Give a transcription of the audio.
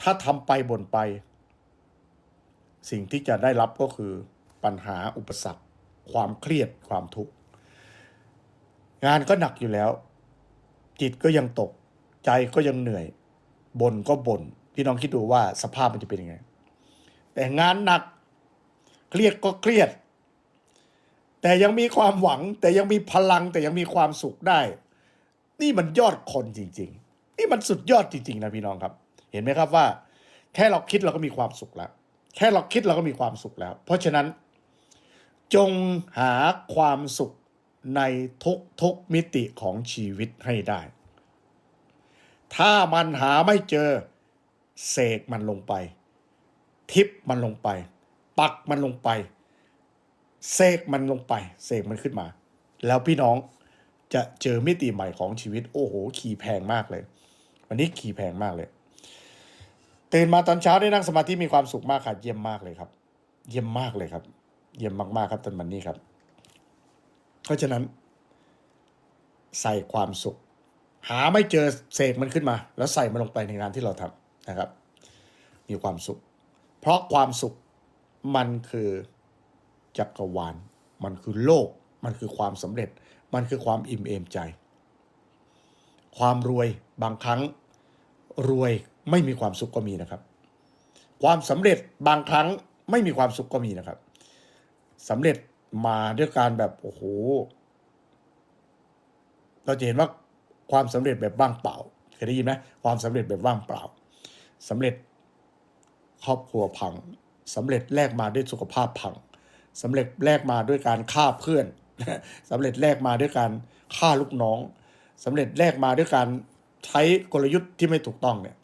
ถ้าทำไปบ่นไป สิ่งที่จะได้รับก็คือปัญหาอุปสรรค ความเครียดความทุกข์ งานก็หนักอยู่แล้ว จิตก็ยังตก ใจก็ยังเหนื่อยบ่นก็บ่นพี่น้องคิดดูว่าสภาพมันจะเป็นยังไง แต่งานหนัก เครียดก็เครียด แต่ยังมีความหวัง แต่ยังมีพลัง แต่ยังมีความสุขได้ นี่มันยอดคนจริง ๆ นี่มันสุดยอดจริง ๆ นะพี่น้องครับ เห็นไหมครับว่า แค่เราคิดเราก็มีความสุขแล้ว แค่เราคิดเราก็มีความสุขแล้ว เพราะฉะนั้น จงหาความสุขในทุกทุกมิติของชีวิตให้ได้ ถ้ามันหาไม่เจอ เสกมันลงไป ทิปมันลงไป ปักมันลงไป เสกมันลงไป เสกมันขึ้นมา แล้วพี่น้องจะเจอมิติใหม่ของชีวิต โอ้โห ขี่แพงมากเลย วันนี้ขี่แพงมากเลย ตื่นมาตอนเช้าได้นั่งสมาธิมีความสุขมากค่ะเยี่ยมมากเลยครับ เยี่ยมมากเลยครับ เยี่ยมมากๆครับท่านมันนี่ครับ เพราะฉะนั้น ใส่ความสุข หาไม่เจอเสกมันขึ้นมา แล้วใส่มันลงไปในงานที่เราทำนะครับ มีความสุข เพราะความสุขมันคือจักรวาล มันคือโลก มันคือความสำเร็จ มันคือความอิ่มเอมใจ ความรวยบางครั้งรวย ไม่มีความสุขก็มีนะครับ ความสำเร็จบางครั้งไม่มีความสุขก็มีนะครับสำเร็จมาด้วยการแบบโอ้โหเราจะเห็นว่าความสำเร็จแบบว่างเปล่าเคยได้ยินไหมความสำเร็จแบบว่างเปล่าสำเร็จครอบครัวพังสำเร็จแลกมาด้วยสุขภาพพังสำเร็จแลกมาด้วยการฆ่าเพื่อนสำเร็จแลกมาด้วยการฆ่าลูกน้องสำเร็จแลกมาด้วยการใช้กลยุทธ์ที่ไม่ถูกต้องเนี่ย